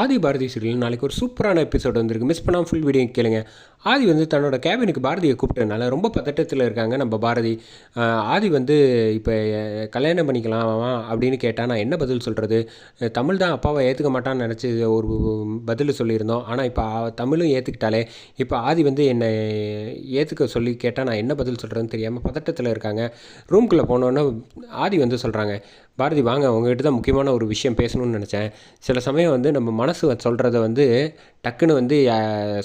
ஆதி Bharathi serial நாளைக்கு ஒரு சூப்பரான எபிசோட் வந்திருக்கு. மிஸ் பண்ணாமல் ஃபுல் வீடியோ கேளுங்க. ஆதி வந்து தன்னோட கேபினுக்கு பாரதியை கூப்பிட்டனால ரொம்ப பதட்டத்தில் இருக்காங்க நம்ம பாரதி. ஆதி வந்து இப்போ கல்யாணம் பண்ணிக்கலாம் அப்படின்னு கேட்டால் நான் என்ன பதில் சொல்கிறது தமிழ் தான் அப்பாவை ஏற்றுக்க மாட்டான்னு நினச்சி ஒரு பதில் சொல்லியிருந்தோம். ஆனால் இப்போ தமிழும் ஏற்றுக்கிட்டாலே இப்போ ஆதி வந்து என்னை ஏற்றுக்க சொல்லி கேட்டால் நான் என்ன பதில் சொல்கிறதுன்னு தெரியாமல் பதட்டத்தில் இருக்காங்க. ரூம்குள்ளே போனோன்னே ஆதி வந்து சொல்கிறாங்க பாரதி வாங்க உங்ககிட்ட தான் முக்கியமான ஒரு விஷயம் பேசணும்னு நினச்சேன். சில சமயம் வந்து நம்ம மனசு சொல்கிறத வந்து டக்குன்னு வந்து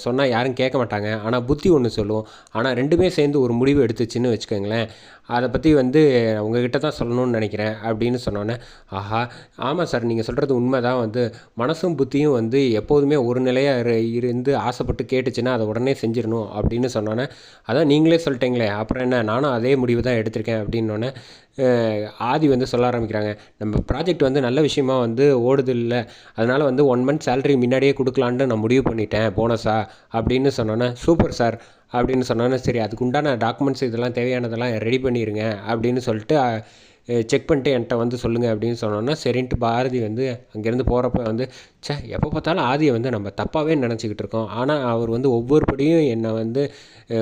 சொன்னால் யாரும் கேட்க மாட்டாங்க. ஆனால் புத்தி ஒன்று சொல்லும். ஆனால் ரெண்டுமே சேர்ந்து ஒரு முடிவு எடுத்துச்சுன்னு வச்சுக்கோங்களேன். அதை பற்றி வந்து உங்ககிட்ட தான் சொல்லணும்னு நினைக்கிறேன் அப்படின்னு சொன்னோன்னே ஆஹா ஆமாம் சார் நீங்கள் சொல்கிறது உண்மை தான் வந்து மனசும் புத்தியும் வந்து எப்போதுமே ஒரு நிலையாக இரு இருந்து ஆசைப்பட்டு கேட்டுச்சுன்னா அதை உடனே செஞ்சிடணும் அப்படின்னு சொன்னோன்னே அதான் நீங்களே சொல்லிட்டீங்களே அப்புறம் என்ன? நானும் அதே முடிவு தான் எடுத்திருக்கேன் அப்படின்னோடனே ஆதி வந்து சொல்ல ஆரம்பிக்கிறாங்க நம்ம ப்ராஜெக்ட் வந்து நல்ல விஷயமா வந்து ஓடுது இல்லை அதனால் வந்து ஒன் மந்த் சேலரி முன்னாடியே கொடுக்கலான்ட்டு நான் முடிவு பண்ணிட்டேன் போனஸா? அப்படின்னு சொன்னோன்னே சூப்பர் சார். அப்படின்னு சொன்னோன்னே சரி அதுக்கு உண்டான டாக்குமெண்ட்ஸ் இதெல்லாம் தேவையானதெல்லாம் ரெடி பண்ணிடுங்க அப்படின்னு சொல்லிட்டு செக் பண்ணிட்டு என்கிட்ட வந்து சொல்லுங்கள் அப்படின்னு சொன்னோன்னா சரின்ட்டு பாரதி வந்து அங்கேருந்து போகிறப்ப வந்து சே எப்போ பார்த்தாலும் ஆதியை வந்து நம்ம தப்பாகவே நினச்சிக்கிட்டு இருக்கோம். ஆனால் அவர் வந்து ஒவ்வொரு படியும் என்னை வந்து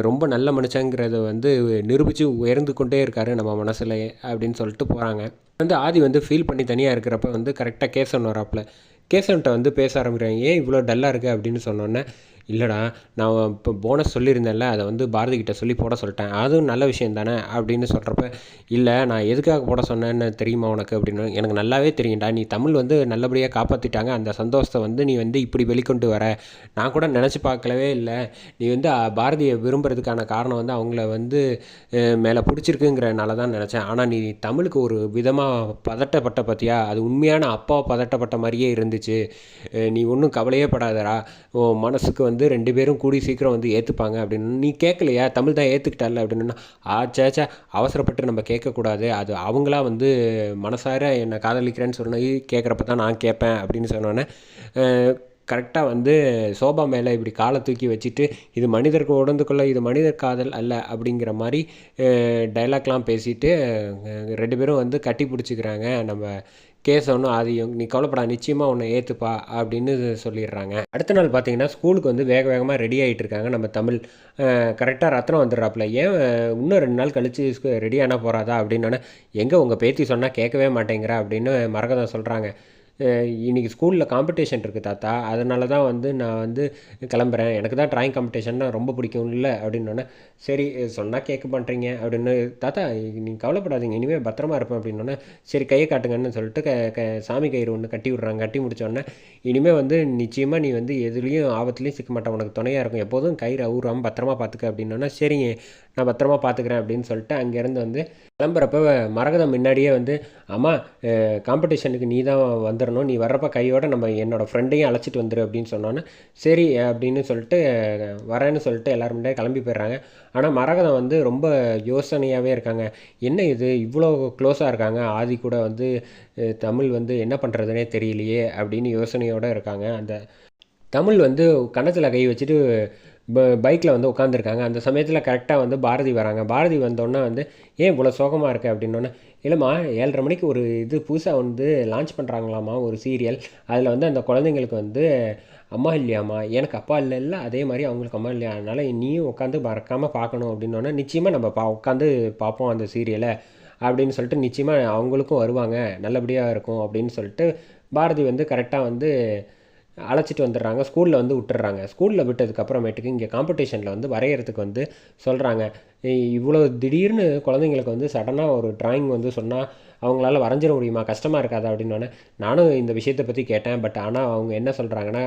ரொம்ப நல்ல மனுஷங்கிறத வந்து நிரூபித்து உயர்ந்து கொண்டே இருக்காரு நம்ம மனசில் அப்படின்னு சொல்லிட்டு போகிறாங்க வந்து ஆதி வந்து ஃபீல் பண்ணி தனியாக இருக்கிறப்ப வந்து கரெக்டாக கேசவன் வராப்புல. கேசவன்ட்ட வந்து பேச ஆரம்பிக்கிறாங்க ஏன் இவ்வளோ டல்லாக இருக்குது அப்படின்னு சொன்னோன்னே இல்லைடா நான் இப்போ போனஸ் சொல்லியிருந்தேன்ல அதை வந்து பாரதி கிட்ட சொல்லி போட சொல்லிட்டேன். அதுவும் நல்ல விஷயம் தானே அப்படின்னு சொல்கிறப்ப இல்லை நான் எதுக்காக போட சொன்னேன்னு தெரியுமா உனக்கு? அப்படின்னு எனக்கு நல்லாவே தெரியும்டா. நீ தமிழ் வந்து நல்லபடியாக காப்பாற்றிட்டாங்க அந்த சந்தோஷத்தை வந்து நீ வந்து இப்படி வெளிக்கொண்டு வர. நான் கூட நினச்சி பார்க்கலவே இல்லை. நீ வந்து பாரதியை விரும்புறதுக்கான காரணம் வந்து அவங்கள வந்து மேலே பிடிச்சிருக்குங்கிறனால தான் நினச்சேன். ஆனால் நீ தமிழுக்கு ஒரு விதமாக பதட்டப்பட்ட பார்த்தியா அது உண்மையான அப்பா பதட்டப்பட்ட மாதிரியே இருந்துச்சு. நீ ஒன்றும் கவலையே படாதடா. உன் மனசுக்கு வந்து ரெண்டு பேரும் கூடி சீக்கிரம் வந்து ஏற்றுப்பாங்க அப்படின்னு. நீ கேட்கலையா தமிழ் தான் ஏற்றுக்கிட்டால அப்படின்னு. ஆச்சாச்சா அவசரப்பட்டு நம்ம கேட்கக்கூடாது அது அவங்களா வந்து மனசார என்னை காதலிக்கிறேன்னு சொன்னி கேட்குறப்ப தான் நான் கேட்பேன் அப்படின்னு சொன்னோன்னே கரெக்டாக வந்து சோபா மேலே இப்படி காலை தூக்கி வச்சுட்டு இது மனிதருக்கு உடந்துக்குள்ளே இது மனிதர் காதல் அல்ல அப்படிங்கிற மாதிரி டைலாக்லாம் பேசிட்டு ரெண்டு பேரும் வந்து கட்டி பிடிச்சிக்கிறாங்க. நம்ம கேசவனும் ஆதியும் நீ கவலைப்படா நிச்சயமாக உன்னை ஏற்றுப்பா அப்படின்னு சொல்லிடுறாங்க. அடுத்த நாள் பார்த்தீங்கன்னா ஸ்கூலுக்கு வந்து வேக வேகமாக ரெடி ஆகிட்டு இருக்காங்க. நம்ம தமிழ் கரெக்டாக ரத்னம் வந்துடுறாப்புல. ஏன் இன்னும் ரெண்டு நாள் கழித்து ரெடி ஆனால் போகிறாதா அப்படின்னோடனே எங்கே உங்கள் பேத்தி சொன்னால் கேட்கவே மாட்டேங்கிறா அப்படின்னு மரகதம் சொல்கிறாங்க இன்றைக்கி ஸ்கூலில் காம்படிஷன் இருக்குது தாத்தா. அதனால தான் வந்து நான் வந்து கிளம்புறேன். எனக்கு தான் ட்ராயிங் காம்படிஷன்னா ரொம்ப பிடிக்கும். இல்லை அப்படின்னோடனே சரி சொன்னால் கேட்க பண்ணுறீங்க அப்படின்னு. தாத்தா நீங்கள் கவலைப்படாதீங்க. இனிமேல் பத்திரமா இருப்பேன் அப்படின்னோடனே சரி கையை காட்டுங்கன்னு சொல்லிட்டு க க சாமி கயிறு ஒன்று கட்டி விட்றாங்க. கட்டி முடித்தோடனே இனிமேல் வந்து நிச்சயமாக நீ வந்து எதுலேயும் ஆபத்துலேயும் சிக்க மாட்டேன் உனக்கு துணையாக இருக்கும். எப்போதும் கயிறு அவுறாமல் பத்திரமா பார்த்துக்க அப்படின்னோடனே சரிங்க நான் பத்திரமா பார்த்துக்கிறேன் அப்படின்னு சொல்லிட்டு அங்கேருந்து வந்து கிளம்புறப்ப மரகதம் முன்னாடியே வந்து அம்மா காம்படிஷனுக்கு நீ தான் வந்துடணும் நீ வர்றப்ப கையோட நம்ம என்னோடய ஃப்ரெண்டையும் அழைச்சிட்டு வந்துடு அப்படின்னு சொன்னோன்னே சரி அப்படின்னு சொல்லிட்டு வரேன்னு சொல்லிட்டு எல்லாரும் முன்னாடி கிளம்பி போயிடுறாங்க. ஆனால் மரகதம் வந்து ரொம்ப யோசனையாகவே இருக்காங்க. என்ன இது? இவ்வளோ க்ளோஸாக இருக்காங்க. ஆதி கூட வந்து தமிழ் வந்து என்ன பண்ணுறதுனே தெரியலையே அப்படின்னு யோசனையோடு இருக்காங்க. அந்த தமிழ் வந்து கன்னத்தில் கை வச்சுட்டு ப பைக்கில் வந்து உட்காந்துருக்காங்க அந்த சமயத்தில் கரெக்டாக வந்து பாரதி வராங்க. பாரதி வந்தோடனே வந்து ஏன் இவ்வளோ சோகமாக இருக்குது அப்படின்னோடனே இல்லைம்மா ஏழரை மணிக்கு ஒரு இது புதுசாக வந்து லான்ச் பண்ணுறாங்களாம்மா ஒரு சீரியல் அதில் வந்து அந்த குழந்தைங்களுக்கு வந்து அம்மா இல்லையாம்மா? எனக்கு அப்பா இல்லை இல்லை அதே மாதிரி அவங்களுக்கு அம்மா இல்லையா? அதனால் நீயும் உட்காந்து மறக்காமல் பார்க்கணும். அப்படின்னோடனே நிச்சயமாக நம்ம பா உட்காந்து பார்ப்போம் அந்த சீரியலை அப்படின்னு சொல்லிட்டு நிச்சயமாக அவங்களுக்கும் வருவாங்க. நல்லபடியாக இருக்கும் அப்படின்னு சொல்லிட்டு பாரதி வந்து கரெக்டாக வந்து அழைச்சிட்டு வந்துடுறாங்க ஸ்கூலில் வந்து விட்டுறாங்க ஸ்கூலில் விட்டதுக்கப்புறமேட்டுக்கு இங்கே காம்படிஷனில் வந்து வரைகிறதுக்கு வந்து சொல்கிறாங்க இவ்வளோ திடீர்னு குழந்தைங்களுக்கு வந்து சடனாக ஒரு டிராயிங் வந்து சொன்னால் அவங்களால வரைஞ்சிட முடியுமா? கஷ்டமாக இருக்காதா? அப்படின்னோடனே நானும் இந்த விஷயத்தை பற்றி கேட்டேன். பட் ஆனால் அவங்க என்ன சொல்கிறாங்கன்னா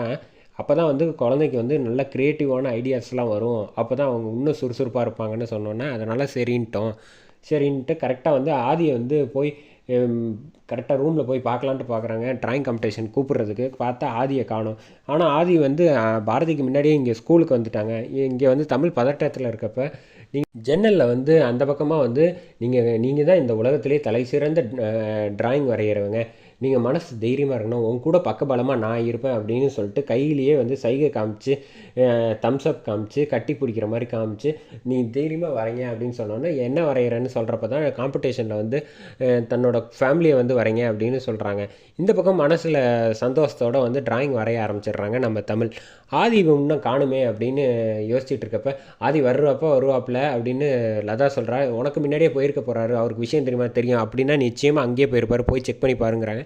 அப்போ தான் வந்து குழந்தைக்கு வந்து நல்ல க்ரியேட்டிவான ஐடியாஸ்லாம் வரும். அப்போ தான் அவங்க இன்னும் சுறுசுறுப்பாக இருப்பாங்கன்னு சொன்னோன்னே அதனால் சரின்ட்டோம். சரின்ட்டு கரெக்டாக வந்து ஆதியை வந்து போய் கரெக்டாக ரூமில் போய் பார்க்கலான்ட்டு பார்க்குறாங்க. ட்ராயிங் காம்படிஷன் கூப்பிட்றதுக்கு பார்த்தா ஆதியை காணும். ஆனால் ஆதி வந்து பாரதிக்கு முன்னாடியே இங்கே ஸ்கூலுக்கு வந்துட்டாங்க. இங்கே வந்து தமிழ் பதட்டத்தில் இருக்கப்ப நீங்கள் ஜன்னலில் வந்து அந்த பக்கமாக வந்து நீங்கள் நீங்கள் தான் இந்த உலகத்திலே தலை சிறந்த ட்ராயிங் வரைகிறவங்க நீங்கள் மனசு தைரியமாக இருக்கணும். உன் கூட பக்கபலமாக நான் இருப்பேன் அப்படின்னு சொல்லிட்டு கையிலேயே வந்து சைகை காமிச்சு தம்ஸ்அப் காமிச்சு கட்டி பிடிக்கிற மாதிரி காமிச்சு நீ தைரியமாக வரைங்க அப்படின்னு சொன்னோன்னே என்ன வரைகிறேன்னு சொல்கிறப்ப தான் காம்படிஷனில் வந்து தன்னோட ஃபேமிலியை வந்து வரைங்க அப்படின்னு சொல்கிறாங்க இந்த பக்கம் மனசில் சந்தோஷத்தோட வந்து டிராயிங் வரைய ஆரம்பிச்சிடுறாங்க நம்ம தமிழ். ஆதி இன்னும் காணுமே அப்படின்னு யோசிச்சுட்டு இருக்கப்ப ஆதி வர்றப்ப வருவாப்பில் அப்படின்னு லதா சொல்கிறா உனக்கு முன்னாடியே போயிருக்க போகிறாரு அவருக்கு விஷயம் தெரியுமா? தெரியும். அப்படின்னா நிச்சயமாக அங்கேயே போயிருப்பாரு. போய் செக் பண்ணி பாருங்கிறாங்க.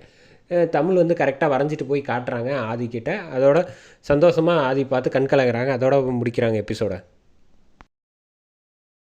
தமிழ் வந்து கரெக்டாக வரைஞ்சிட்டு போய் காட்டுறாங்க ஆதிக்கிட்ட. அதோட சந்தோஷமாக ஆதி பார்த்து கண் கலங்குறாங்க. அதோட முடிக்கிறாங்க எபிசோட